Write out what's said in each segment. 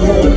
เ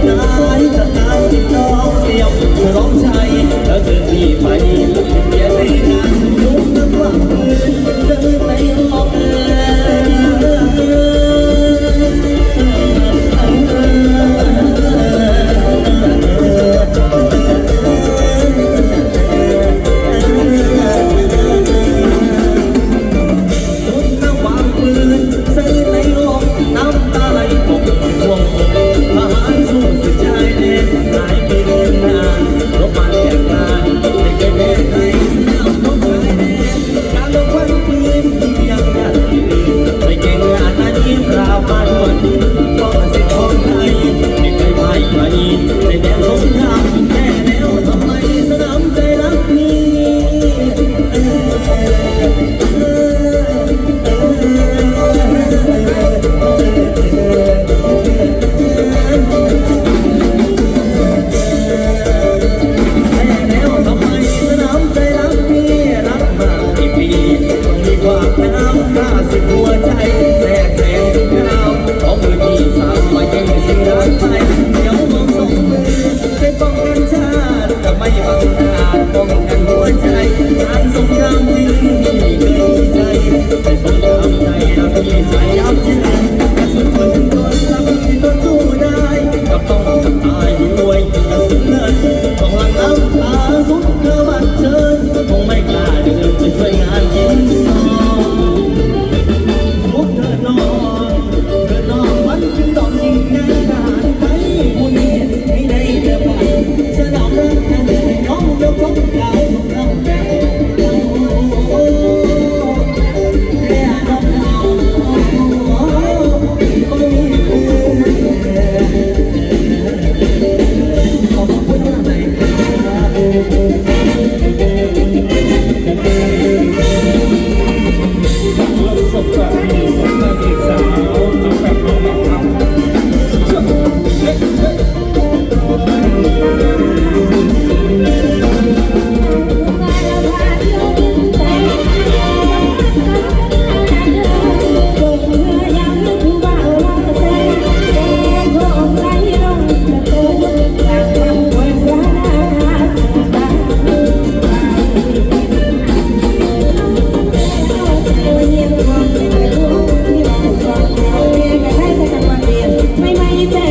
my mighty bed.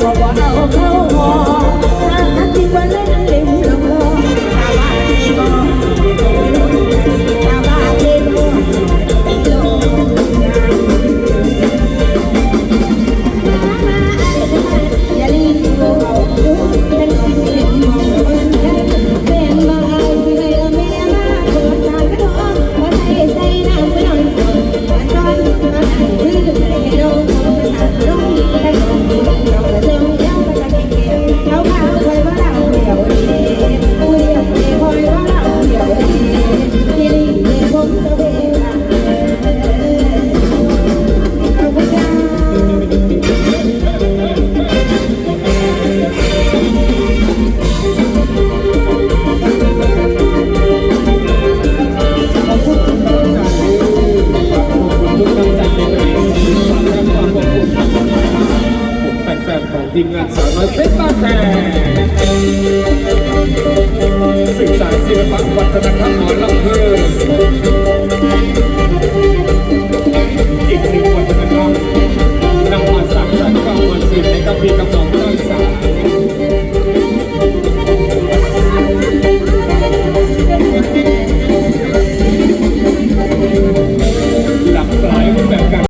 บ่บ่เอาเข้าหัวรักที่บ่เล่นเต็มลำลอ ทีมงานสาวน้อยเพชรบ้านแพงสื่อสารศิลปะวัฒนธรรม